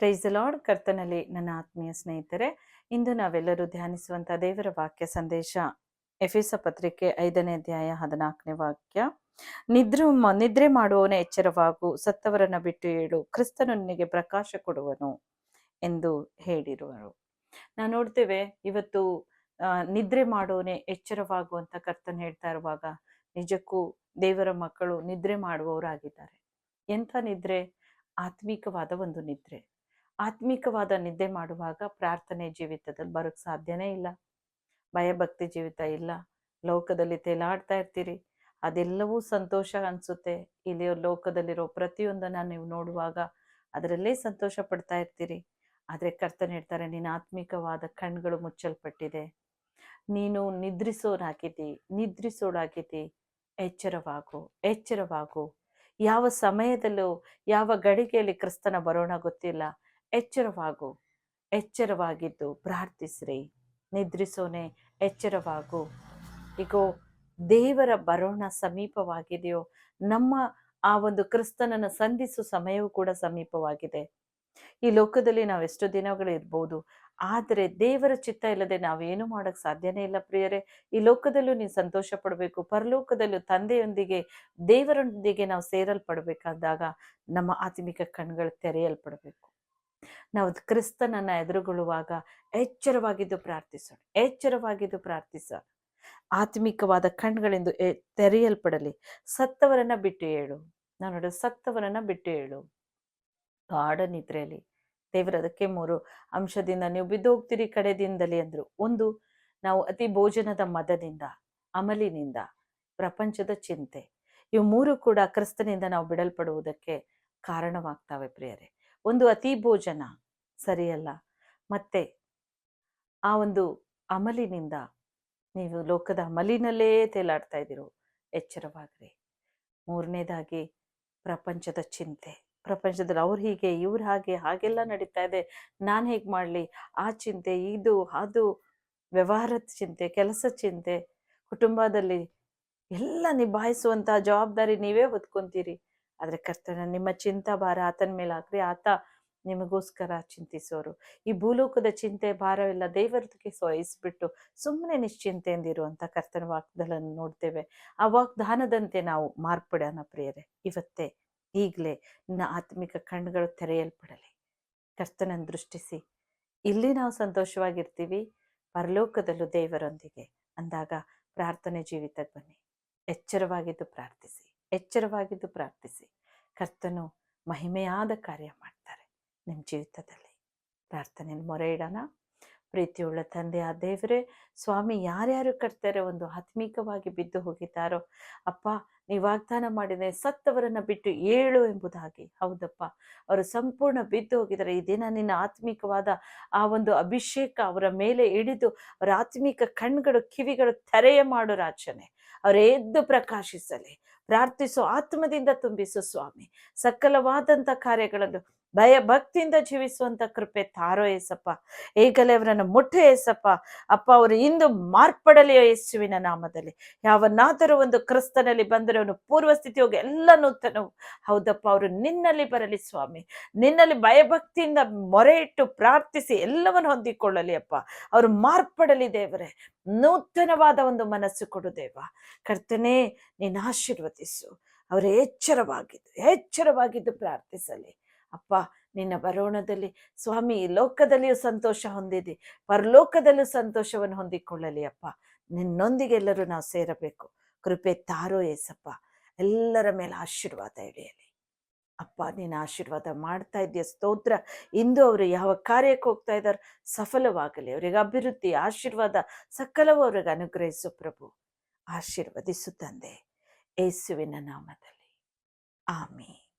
Price lord ಕರ್ತನಲ್ಲಿ ನನ್ನ ಆತ್ಮೀಯ ಸ್ನೇಹಿತರೆ, ಇಂದು ನಾವೆಲ್ಲರೂ ಧ್ಯಾನಿಸುವಂತ ದೇವರ ವಾಕ್ಯ ಸಂದೇಶ ಎಫೆಸ ಪತ್ರಿಕೆ ಐದನೇ ಅಧ್ಯಾಯ ಹದಿನಾಲ್ಕನೇ ವಾಕ್ಯ. ನಿದ್ರೆ ನಿದ್ರೆ ಮಾಡುವವನ ಎಚ್ಚರವಾಗು, ಸತ್ತವರನ್ನ ಬಿಟ್ಟು ಏಳು, ಕ್ರಿಸ್ತನು ಪ್ರಕಾಶ ಕೊಡುವನು ಎಂದು ಹೇಳಿರುವರು. ನಾವು ನೋಡ್ತೇವೆ, ಇವತ್ತು ನಿದ್ರೆ ಮಾಡೋನೆ ಎಚ್ಚರವಾಗುವಂತ ಕರ್ತನ್ ಹೇಳ್ತಾ ಇರುವಾಗ ನಿಜಕ್ಕೂ ದೇವರ ಮಕ್ಕಳು ನಿದ್ರೆ ಮಾಡುವವರಾಗಿದ್ದಾರೆ. ಎಂಥ ನಿದ್ರೆ? ಆತ್ಮಿಕವಾದ ಒಂದು ನಿದ್ರೆ. ಆತ್ಮಿಕವಾದ ನಿದ್ದೆ ಮಾಡುವಾಗ ಪ್ರಾರ್ಥನೆ ಜೀವಿತದಲ್ಲಿ ಬರೋಕ್ ಸಾಧ್ಯನೇ ಇಲ್ಲ. ಭಯಭಕ್ತಿ ಜೀವಿತ ಇಲ್ಲ. ಲೋಕದಲ್ಲಿ ತೇಲಾಡ್ತಾ ಇರ್ತೀರಿ. ಅದೆಲ್ಲವೂ ಸಂತೋಷ ಅನ್ಸುತ್ತೆ. ಇಲ್ಲಿ ಲೋಕದಲ್ಲಿರೋ ಪ್ರತಿಯೊಂದನ್ನ ನೀವು ನೋಡುವಾಗ ಅದರಲ್ಲೇ ಸಂತೋಷ ಪಡ್ತಾ ಇರ್ತೀರಿ. ಆದ್ರೆ ಕರ್ತನ ಹೇಳ್ತಾರೆ, ನಿನ್ನ ಆತ್ಮಿಕವಾದ ಕಣ್ಗಳು ಮುಚ್ಚಲ್ಪಟ್ಟಿದೆ. ನೀನು ನಿದ್ರಿಸೋರಾಗಿದ್ದಿ. ನಿದ್ರಿಸೋಳಾಗಿದ್ದಿ ಎಚ್ಚರವಾಗು ಎಚ್ಚರವಾಗು. ಯಾವ ಸಮಯದಲ್ಲೂ, ಯಾವ ಗಳಿಗೆಯಲ್ಲಿ ಕ್ರಿಸ್ತನ ಬರೋಣ ಗೊತ್ತಿಲ್ಲ. ಎಚ್ಚರವಾಗು, ಎಚ್ಚರವಾಗಿದ್ದು ಪ್ರಾರ್ಥಿಸ್ರಿ. ನಿದ್ರಿಸೋನೆ, ಎಚ್ಚರವಾಗು. ಈಗೋ ದೇವರ ಬರೋಣ ಸಮೀಪವಾಗಿದೆಯೋ, ನಮ್ಮ ಆ ಒಂದು ಕ್ರಿಸ್ತನನ್ನು ಸಂಧಿಸೋ ಸಮಯವೂ ಕೂಡ ಸಮೀಪವಾಗಿದೆ. ಈ ಲೋಕದಲ್ಲಿ ನಾವು ಎಷ್ಟು ದಿನಗಳು ಇರ್ಬೋದು, ಆದರೆ ದೇವರ ಚಿತ್ತ ಇಲ್ಲದೆ ನಾವೇನು ಮಾಡೋಕ್ಕೆ ಸಾಧ್ಯನೇ ಇಲ್ಲ ಪ್ರಿಯರೇ. ಈ ಲೋಕದಲ್ಲೂ ನೀವು ಸಂತೋಷ ಪಡಬೇಕು ಪರಲೋಕದಲ್ಲೂ ತಂದೆಯೊಂದಿಗೆ, ದೇವರೊಂದಿಗೆ ನಾವು ಸೇರಲ್ಪಡಬೇಕಾದಾಗ ನಮ್ಮ ಆತ್ಮಿಕ ಕಣ್ಗಳು ತೆರೆಯಲ್ಪಡಬೇಕು. ನಾವು ಕ್ರಿಸ್ತನನ್ನ ಎದುರುಗೊಳ್ಳುವಾಗ ಎಚ್ಚರವಾಗಿದ್ದು ಪ್ರಾರ್ಥಿಸೋಣ ಎಚ್ಚರವಾಗಿದ್ದು ಪ್ರಾರ್ಥಿಸೋಣ. ಆತ್ಮಿಕವಾದ ಕಣ್ಗಳಿಂದ ತೆರೆಯಲ್ಪಡಲಿ. ಸತ್ತವರನ್ನ ಬಿಟ್ಟು ಹೇಳು ನಾನು ನೋಡು ಸತ್ತವರನ್ನ ಬಿಟ್ಟು ಹೇಳು ಗಾಢ ನಿದ್ರೆಯಲ್ಲಿ. ದೇವರ ಅದಕ್ಕೆ ಮೂರು ಅಂಶದಿಂದ ನೀವು ಬಿದ್ದೋಗ್ತೀರಿ ಕಡೆದಿಂದಲೇ ಅಂದ್ರು. ಒಂದು, ನಾವು ಅತಿ ಭೋಜನದ ಮದದಿಂದ, ಅಮಲಿನಿಂದ, ಪ್ರಪಂಚದ ಚಿಂತೆ. ಇವು ಮೂರು ಕೂಡ ಕ್ರಿಸ್ತನಿಂದ ನಾವು ಬಿಡಲ್ಪಡುವುದಕ್ಕೆ ಕಾರಣವಾಗ್ತವೆ ಪ್ರಿಯರೇ. ಒಂದು ಅತಿ ಭೋಜನ, ಸರಿಯಲ್ಲ? ಮತ್ತೆ ಆ ಒಂದು ಅಮಲಿನಿಂದ ನೀವು ಲೋಕದ ಅಮಲಿನಲ್ಲೇ ತೇಲಾಡ್ತಾ ಇದ್ದೀರೋ? ಎಚ್ಚರವಾಗ್ರಿ. ಮೂರನೇದಾಗಿ ಪ್ರಪಂಚದ ಚಿಂತೆ. ಪ್ರಪಂಚದಲ್ಲಿ ಅವ್ರು ಹೀಗೆ, ಇವ್ರು ಹಾಗೆ, ಹಾಗೆಲ್ಲ ನಡೀತಾ ಇದೆ. ನಾನು ಹೇಗೆ ಮಾಡಲಿ? ಆ ಚಿಂತೆ, ಇದು, ಅದು, ವ್ಯವಹಾರದ ಚಿಂತೆ, ಕೆಲಸ ಚಿಂತೆ, ಕುಟುಂಬದಲ್ಲಿ ಎಲ್ಲ ನಿಭಾಯಿಸುವಂತಹ ಜವಾಬ್ದಾರಿ ನೀವೇ ಹೊತ್ಕೊಂತೀರಿ. ಆದ್ರೆ ಕರ್ತನ ನಿಮ್ಮ ಚಿಂತಾ ಭಾರ ಆತನ ಮೇಲೆ ಹಾಕ್ರಿ. ಆತ ನಿಮಗೋಸ್ಕರ ಚಿಂತಿಸೋರು. ಈ ಭೂಲೋಕದ ಚಿಂತೆ, ಭಾರವೆಲ್ಲ ದೇವರದಕ್ಕೆ ವಹಿಸ್ಬಿಟ್ಟು ಸುಮ್ಮನೆ ನಿಶ್ಚಿಂತೆಯಿಂದಿರುವಂತ ಕರ್ತನ ವಾಗ್ದಾನವನ್ನು ನೋಡ್ತೇವೆ. ಆ ವಾಗ್ದಾನದಂತೆ ನಾವು ಮಾರ್ಪಡೋಣ ಪ್ರಿಯರೇ. ಇವತ್ತೇ ಈಗಲೇ ನಿನ್ನ ಆತ್ಮಿಕ ಕಣ್ಣುಗಳು ತೆರೆಯಲ್ಪಡಲಿ. ಕರ್ತನನ್ನು ದೃಷ್ಟಿಸಿ. ಇಲ್ಲಿ ನಾವು ಸಂತೋಷವಾಗಿರ್ತೀವಿ. ಪರಲೋಕದಲ್ಲೂ ದೇವರೊಂದಿಗೆ. ಅಂದಾಗ ಪ್ರಾರ್ಥನೆ ಜೀವಿತಕ್ಕೆ ಬನ್ನಿ. ಎಚ್ಚರವಾಗಿದ್ದು ಪ್ರಾರ್ಥಿಸಿ. ಎಚ್ಚರವಾಗಿದ್ದು ಪ್ರಾರ್ಥಿಸಿ. ಕರ್ತನು ಮಹಿಮೆಯಾದ ಕಾರ್ಯ ಮಾಡ್ತಾರೆ ನಿಮ್ಮ ಜೀವಿತದಲ್ಲಿ. ಪ್ರಾರ್ಥನೆಯಲ್ಲಿ ಮೊರೆ ಇಡೋಣ ಪ್ರೀತಿಯುಳ್ಳ ತಂದೆ ಆ ದೇವರೇ, ಸ್ವಾಮಿ ಯಾರ್ಯಾರು ಕರ್ತಾರೆ ಒಂದು ಆತ್ಮೀಕವಾಗಿ ಬಿದ್ದು ಹೋಗಿದ್ದಾರೋ, ಅಪ್ಪ ನೀವು ವಾಗ್ದಾನ ಮಾಡಿದೆ ಸತ್ತವರನ್ನು ಬಿಟ್ಟು ಏಳು ಎಂಬುದಾಗಿ. ಹೌದಪ್ಪ, ಅವರು ಸಂಪೂರ್ಣ ಬಿದ್ದು ಹೋಗಿದ್ದಾರೆ. ಈ ದಿನ ನಿನ್ನ ಆತ್ಮಿಕವಾದ ಆ ಒಂದು ಅಭಿಷೇಕ ಅವರ ಮೇಲೆ ಇಳಿದು ಅವರ ಆತ್ಮಿಕ ಕಣ್ಗಳು ಕಿವಿಗಳು ತೆರೆಯ ಮಾಡು ರಾಚನೆ ಅವರ ಎದ್ದು ಪ್ರಕಾಶಿಸಲಿ. ಪ್ರಾರ್ಥಿಸು ಆತ್ಮದಿಂದ ತುಂಬಿಸು ಸ್ವಾಮಿ. ಸಕಲವಾದಂಥ ಕಾರ್ಯಗಳನ್ನು ಭಯ ಭಕ್ತಿಯಿಂದ ಜೀವಿಸುವಂತ ಕೃಪೆ ತಾರೋ ಏಸಪ್ಪ. ಈಗಲೇ ಅವರನ್ನು ಮುಟ್ಟೆ ಏಸಪ್ಪ. ಅಪ್ಪ, ಅವರು ಇಂದು ಮಾರ್ಪಡಲಿ ಯೇಸುವಿನ ನಾಮದಲ್ಲಿ. ಯಾವನಾದರೂ ಒಂದು ಕ್ರಿಸ್ತನಲ್ಲಿ ಬಂದರೆ ಅವನು ಪೂರ್ವ ಸ್ಥಿತಿ ಹೋಗಿ ಎಲ್ಲ ನೂತನವು ಹೌದಪ್ಪ, ಅವರು ನಿನ್ನಲ್ಲಿ ಬರಲಿ ಸ್ವಾಮಿ. ನಿನ್ನಲ್ಲಿ ಭಯಭಕ್ತಿಯಿಂದ ಮೊರೆ ಇಟ್ಟು ಪ್ರಾರ್ಥಿಸಿ ಎಲ್ಲವನ್ನು ಹೊಂದಿಕೊಳ್ಳಲಿ ಅಪ್ಪ. ಅವರು ಮಾರ್ಪಡಲಿ ದೇವರೇ. ನೂತನವಾದ ಒಂದು ಮನಸ್ಸು ಕೊಡು ದೇವ. ಕರ್ತನೇ ನೀನು ಆಶೀರ್ವದಿಸು. ಅವರು ಎಚ್ಚರವಾಗಿದ್ದು ಎಚ್ಚರವಾಗಿದ್ದು ಪ್ರಾರ್ಥಿಸಲಿ. ಅಪ್ಪ, ನಿನ್ನ ಬರೋಣದಲ್ಲಿ ಸ್ವಾಮಿ ಲೋಕದಲ್ಲಿಯೂ ಸಂತೋಷ ಹೊಂದಿದೆ. ಪರಲೋಕದಲ್ಲೂ ಸಂತೋಷವನ್ನು ಹೊಂದಿಕೊಳ್ಳಲಿ ಅಪ್ಪ. ನಿನ್ನೊಂದಿಗೆ ಎಲ್ಲರೂ ನಾವು ಸೇರಬೇಕು. ಕೃಪೆ ತಾರೋ ಏಸಪ್ಪ. ಎಲ್ಲರ ಮೇಲೆ ಆಶೀರ್ವಾದ ಇಳಿಯಲಿ ಅಪ್ಪ, ನೀನು ಆಶೀರ್ವಾದ ಮಾಡ್ತಾ ಇದೆಯಾ ಸ್ತೋತ್ರ. ಇಂದು ಅವರು ಯಾವ ಕಾರ್ಯಕ್ಕೆ ಹೋಗ್ತಾ ಇದ್ದಾರೆ, ಸಫಲವಾಗಲಿ. ಅವರಿಗೆ ಅಭಿವೃದ್ಧಿ, ಆಶೀರ್ವಾದ ಸಕಲವೂ ಅವರಿಗೆ ಅನುಗ್ರಹಿಸು ಪ್ರಭು. ಆಶೀರ್ವದಿಸು ತಂದೆ. ಏಸುವಿನ ನಾಮದಲ್ಲಿ. ಆಮೇ